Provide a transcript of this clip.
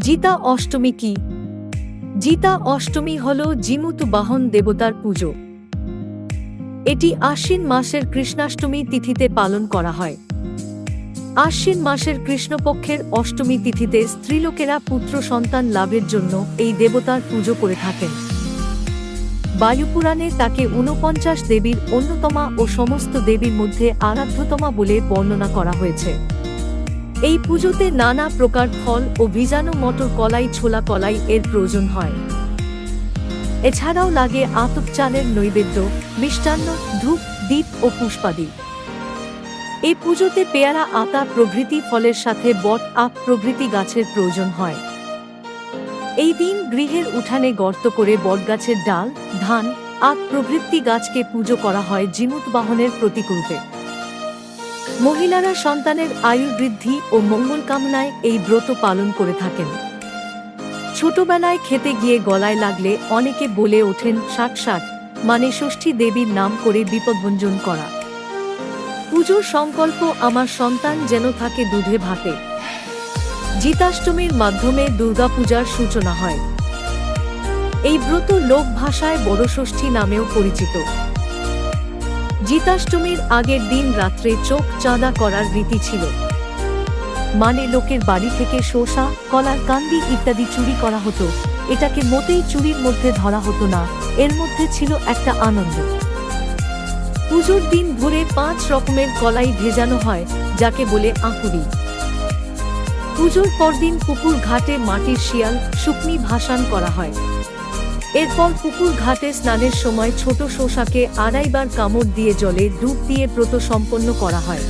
জিতা অষ্টমী কি? জিতা অষ্টমী হল জিমুত বাহন দেবতার পুজো। এটি আশ্বিন মাসের কৃষ্ণাষ্টমী তিথিতে পালন করা হয়। আশ্বিন মাসের কৃষ্ণপক্ষের অষ্টমী তিথিতে স্ত্রীলোকেরা পুত্র সন্তান লাভের জন্য এই দেবতার পুজো করে থাকেন। বায়ুপুরাণে তাকে ঊনপঞ্চাশ দেবীর অন্যতমা ও সমস্ত দেবীর মধ্যে আরাধ্যতমা বলে বর্ণনা করা হয়েছে। এই পুজোতে নানা প্রকার ফল ও বীজাণু মটর কলাই, ছোলা কলাই এর প্রয়োজন হয়। এছাড়াও লাগে আতপ চালের নৈবেদ্য, মিষ্টান্ন, ধূপ দ্বীপ ও পুষ্পাদি। এই পুজোতে পেয়ারা, আতা প্রভৃতি ফলের সাথে বট আপ প্রভৃতি গাছের প্রয়োজন হয়। এই দিন গৃহের উঠানে গর্ত করে বটগাছের ডাল, ধান, আখ প্রভৃতি গাছকে পুজো করা হয় জিমুত বাহনের প্রতীকরূপে। মহিলারা সন্তানের আয়ু বৃদ্ধি ও মঙ্গল কামনায় এই ব্রত পালন করে থাকেন। ছোটবেলায় খেতে গিয়ে গলায় লাগলে অনেকে বলে ওঠেন ষাট মানে ষষ্ঠী দেবীর নাম করে বিপদভঞ্জন করা। পুজোর সংকল্প, আমার সন্তান যেন থাকে দুধে ভাতে। জিতাষ্টমীর মাধ্যমে দুর্গাপূজার সূচনা হয়। এই ব্রত লোক ভাষায় বড় ষষ্ঠী নামেও পরিচিত। জিতাষ্টমীর আগের দিন রাত্রে চোখ চাঁদা করার রীতি ছিল। মানে লোকের বাড়ি থেকে শোষা, কলার কান্দি ইত্যাদি চুরি করা হতো। এটাকে মোটেই চুরির মধ্যে ধরা হতো না, এর মধ্যে ছিল একটা আনন্দ। পুজোর দিন ভোরে পাঁচ রকমের কলাই ভেজানো হয়, যাকে বলে আঁকুড়ি পুজোর পরদিন পুকুর ঘাটে মাটির শিয়াল, শুকনি ভাসান করা হয়। এরপর পুকুর ঘাটে স্নানের সময় ছোট শোষাকে আড়াইবার কামড় দিয়ে জলে ডুব দিয়ে ব্রত সম্পন্ন করা হয়।